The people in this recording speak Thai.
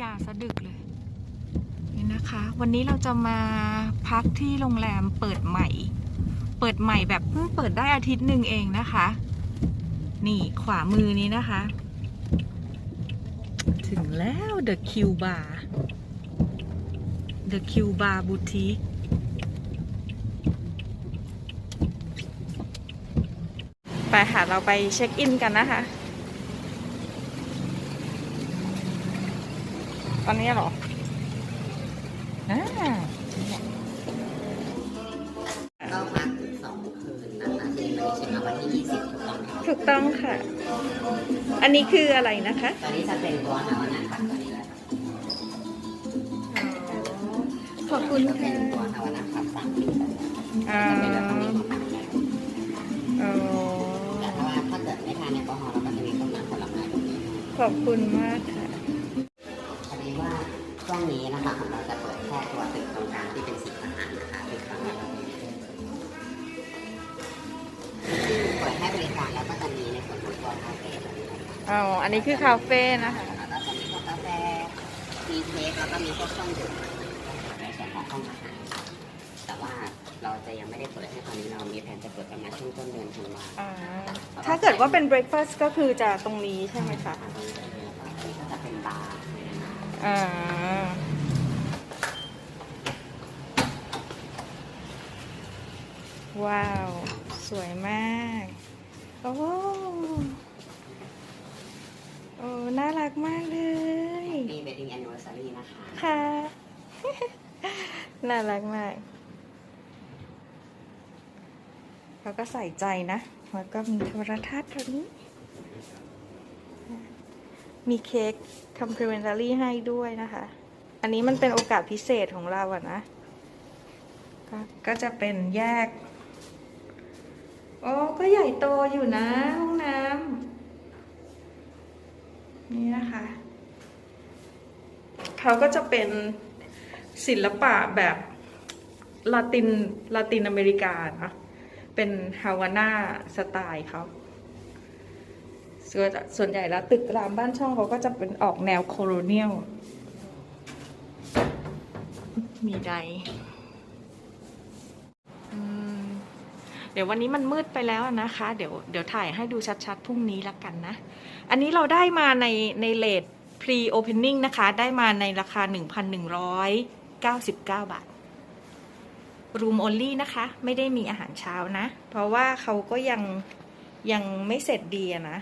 ยาสะดึกเลยนี่นะคะ วันนี้เราจะมาพักที่โรงแรมเปิดใหม่ เปิดใหม่แบบเพิ่งเปิดได้อาทิตย์หนึ่งเองนะคะ นี่ขวามือนี้นะคะ ถึงแล้ว The Q Bar The Q Bar Boutique ไปค่ะ เราไปเช็คอินกันนะคะ ตอนนี้เหรออ่าก็พักสองคืนนะคะที่มาเชียงรายวันที่ยี่สิบถูกต้องไหมถูกต้องค่ะ อันนี้คืออะไรนะคะ ตอนนี้จะเป็นตัวฮาวาน่าพักตอนนี้แล้วครับขอบคุณจะเป็ค่ะนตัวฮาวาน่าพักสามปีแล้วอ่าจะเป็นแบบนี้ของมันแล้วอ๋อแต่ถ้าว่าถ้าเกิดไม่ทานแอลกอฮอล์เราก็จะมีต้มน้ำผลไม้ตรงนี้ ขอบคุณมากค่ะพอดีว่าช่วง นี้นะคะของเราจะเปิดแค่ตัวตึกตรงกลางที่เป็นสีทหารนะคะตึกฝั่งนี้ซึ่งเปิดให้บริการแล้วก็จะมีในส่วนของตัวคาเฟ่แบบนี้นะคะอ๋อ อันนี้คือคาเฟ่นะคะ แล้วก็จะมีพวกกาแฟมีเค้กแล้วก็มีพวกเครื่องดื่มในส่วนของห้องอาหารแต่ว่าเราจะยังไม่ได้เปิดให้ตอนนี้เรามีแผนจะเปิดประมาณช่วงต้นเดือนธันวาอ่า ถ้าเกิดว่าเป็นเบรคฟาสต์ก็คือจะตรงนี้ใช่ไหมคะ ตรงนี้แล้วก็อันนี้ก็จะเป็นบาร์นะคะอ่า ว้าว สวยมาก โอ้ โอ้ น่ารักมากเลย มี wedding anniversary นะคะ ค่ะ น่ารักมากเขาก็ใส่ใจนะ แล้วก็มีโทรทัศน์ตรงนี้ มีเค้ก complimentary ให้ด้วยนะคะ อันนี้มันเป็นโอกาสพิเศษของเราอะนะ ก็ก็จะเป็นแยก โอ้ก็ใหญ่โตอยู่นะห้องน้ำนี่นะคะเขาก็จะเป็นศิลปะแบบลาตินลาตินอเมริกาเนะเป็นฮาวาน่าสไตล์เขาส่วนส่วนใหญ่แล้วตึกรามบ้านช่องเขาก็จะเป็นออกแนวโคโลเนียล มีใด เดี๋ยววันนี้มันมืดไปแล้วนะคะ เดี๋ยวเดี๋ยวถ่ายให้ดูชัดๆพรุ่งนี้ละกันนะ อันนี้เราได้มาในในเลท pre opening นะคะ ได้มาในราคา 1,199 บาท room only นะคะ ไม่ได้มีอาหารเช้านะ เพราะว่าเขาก็ยังยังไม่เสร็จดีนะ